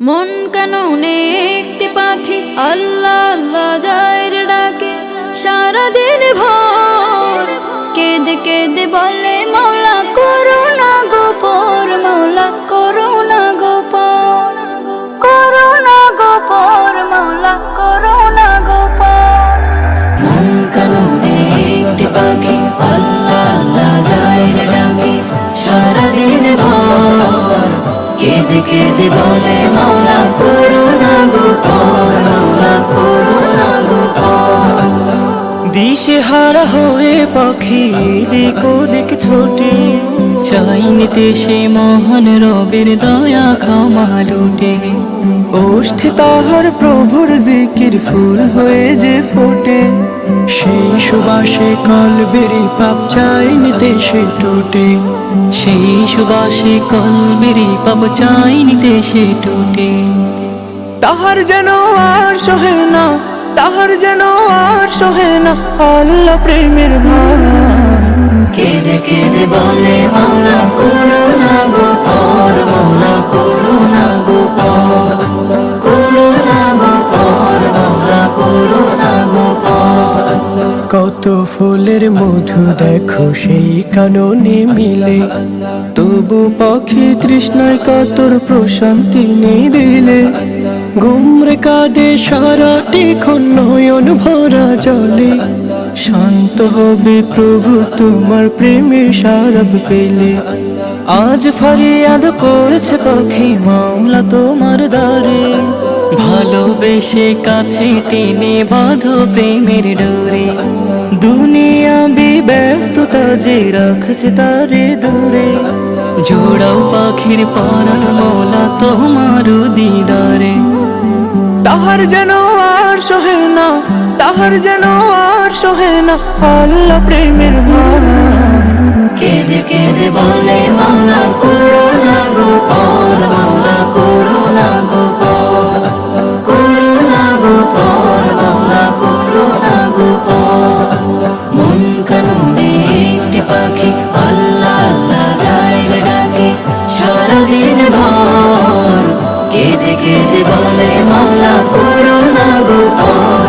মন কেন একটি পাখি? আল্লাহ আল্লাহ যায় ডাকে। সারাদিন ভোর। কেঁদে কেঁদে বলে, মৌলা করুণা গোপর মৌলা করুণা গোপর করুণা গোপর মৌলা করুণা গোপর মন কেন একটি পাখি? আল্লাহ আল্লাহ যায় ডাকে। সারাদিন ভোর। কেঁদে কেঁদে বলে মাওলা দিশে হারা হয়ে পাখি দিক দিক ছোটে। চাই নিতে সেই মহান রবের দয়া ক্ষমা লুটে। ওষ্ঠে তাহার প্রভুর জিকির ফুল হয়ে যে ফোটে। সেই সুবাসে কলবেরি পাপ চাই নিতে সে টোটে। সেই সুবাসে কলবেরি পাব চাই নিতে সে টুটে। তাহার যেন আর সহে না তাহার যেন আর সহে না আল্লাহ প্রেমের ভার। কেঁদে কেঁদে বলে মাওলা করুণা গোপর মাওলা করুণা গোপর করুণা গোপর মাওলা করুণা গোপর কত ফুলের মধু দেখো সেই কাননে মিলে। তবু পাখি তৃষ্ণায় কাতর প্রশান্তি নেই দিলে। গুমরে কাঁদে সারাটি নয়ন ভরা জলে। শান্ত হবে প্রভু তোমার প্রেমের সারব পেলে। আজ ফরিয়াদ করেছে পাখি মামলা তোমার দ্বারে। ভালোবেসে কাছে টেনে বাঁধো প্রেমের ডোরে। দুনিয়া ব্যস্ততা যে রাখছে তারে দূরে। জোড়াও পাখির পারার মৌলা তোমার দিদারে। তাহার যেন আর সহে না তাহার যেন আর সহে না আল্লাহ প্রেমের ভার। কেঁদে কেঁদে বলে মাওলা করো না গো পর মাওলা করো না গো পর করো না গো পর মাওলা করো না গো পর। মন কানুনে একটি পাখি কেঁদে বলে মাওলা করুণা গোপাল